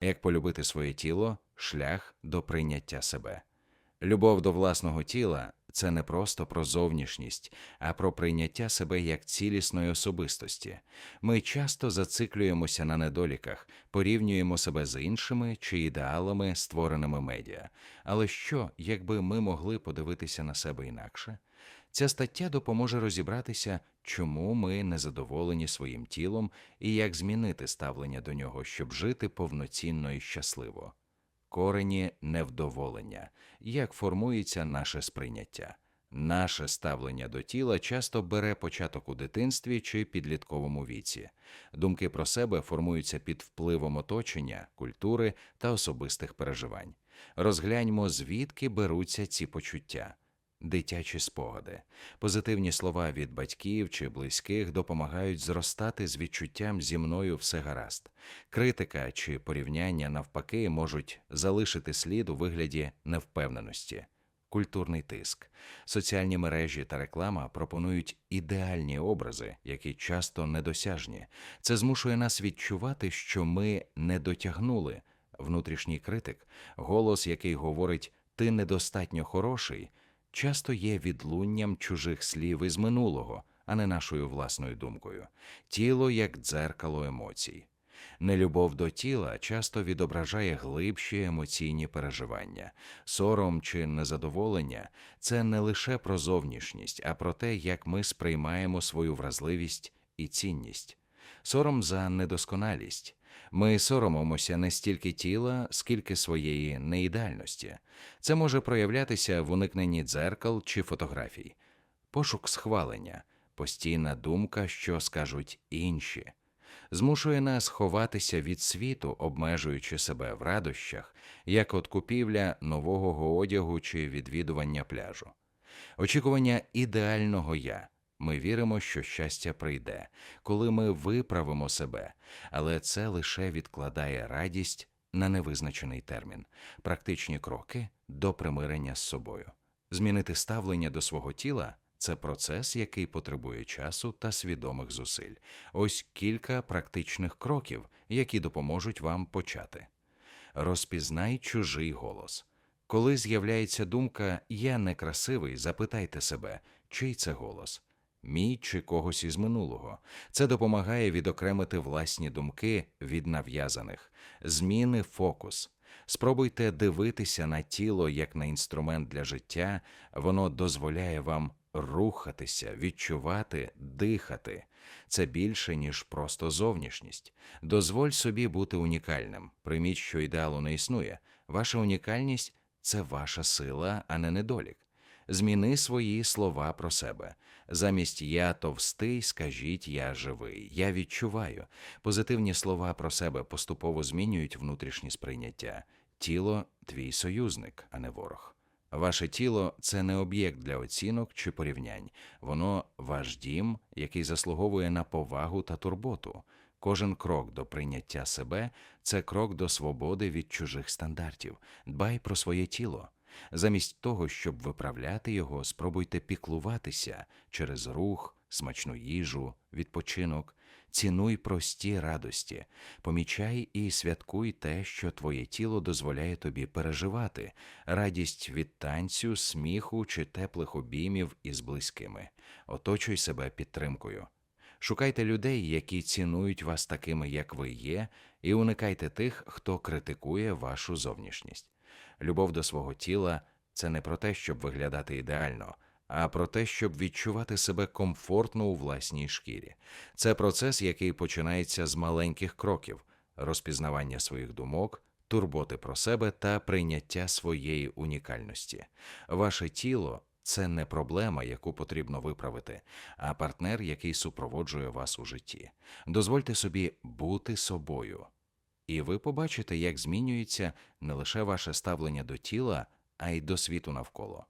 Як полюбити своє тіло шлях до прийняття себе. Любов до власного тіла це не просто про зовнішність, а про прийняття себе як цілісної особистості. Ми часто зациклюємося на недоліках, порівнюємо себе з іншими чи ідеалами, створеними медіа. Але що, якби ми могли подивитися на себе інакше? Ця стаття допоможе розібратися, чому ми незадоволені своїм тілом і як змінити ставлення до нього, щоб жити повноцінно і щасливо. Корені невдоволення, як формується наше сприйняття. Наше ставлення до тіла часто бере початок у дитинстві чи підлітковому віці. Думки про себе формуються під впливом оточення, культури та особистих переживань. Розгляньмо, звідки беруться ці почуття. Дитячі спогади, позитивні слова від батьків чи близьких допомагають зростати з відчуттям зі мною все гаразд. Критика чи порівняння навпаки можуть залишити слід у вигляді невпевненості. Культурний тиск, соціальні мережі та реклама пропонують ідеальні образи, які часто недосяжні. Це змушує нас відчувати, що ми не дотягнули. Внутрішній критик, голос, який говорить ти недостатньо хороший, часто є відлунням чужих слів із минулого, а не нашою власною думкою. Тіло як дзеркало емоцій. Нелюбов до тіла часто відображає глибші емоційні переживання. Сором чи незадоволення це не лише про зовнішність, а про те, як ми сприймаємо свою вразливість і цінність. Сором за недосконалість. Ми соромимося не стільки тіла, скільки своєї неідеальності. Це може проявлятися в уникненні дзеркал чи фотографій, пошук схвалення, постійна думка, що скажуть інші, змушує нас ховатися від світу, обмежуючи себе в радощах, як от купівля нового одягу чи відвідування пляжу. Очікування ідеального я. Ми віримо, що щастя прийде, коли ми виправимо себе, але це лише відкладає радість на невизначений термін, практичні кроки до примирення з собою. Змінити ставлення до свого тіла це процес, який потребує часу та свідомих зусиль. Ось кілька практичних кроків, які допоможуть вам почати. Розпізнай чужий голос. Коли з'являється думка Я некрасивий, запитайте себе, чий це голос мій чи когось із минулого. Це допомагає відокремити власні думки від нав'язаних, зміни фокус. Спробуйте дивитися на тіло як на інструмент для життя, воно дозволяє вам рухатися, відчувати, дихати. Це більше, ніж просто зовнішність. Дозволь собі бути унікальним. Прийміть, що ідеалу не існує. Ваша унікальність це ваша сила, а не недолік. Зміни свої слова про себе. Замість я товстий, скажіть я живий, я відчуваю. Позитивні слова про себе поступово змінюють внутрішнє сприйняття. Тіло твій союзник, а не ворог. Ваше тіло це не об'єкт для оцінок чи порівнянь, воно ваш дім, який заслуговує на повагу та турботу. Кожен крок до прийняття себе це крок до свободи від чужих стандартів. Дбай про своє тіло. Замість того, щоб виправляти його, спробуйте піклуватися через рух, смачну їжу, відпочинок, цінуй прості радості, помічай і святкуй те, що твоє тіло дозволяє тобі переживати, радість від танцю, сміху чи теплих обіймів із близькими. Оточуй себе підтримкою. Шукайте людей, які цінують вас такими, як ви є, і уникайте тих, хто критикує вашу зовнішність. Любов до свого тіла це не про те, щоб виглядати ідеально, а про те, щоб відчувати себе комфортно у власній шкірі. Це процес, який починається з маленьких кроків, розпізнавання своїх думок, турботи про себе та прийняття своєї унікальності. Ваше тіло це не проблема, яку потрібно виправити, а партнер, який супроводжує вас у житті. Дозвольте собі бути собою. І ви побачите, як змінюється не лише ваше ставлення до тіла, а й до світу навколо.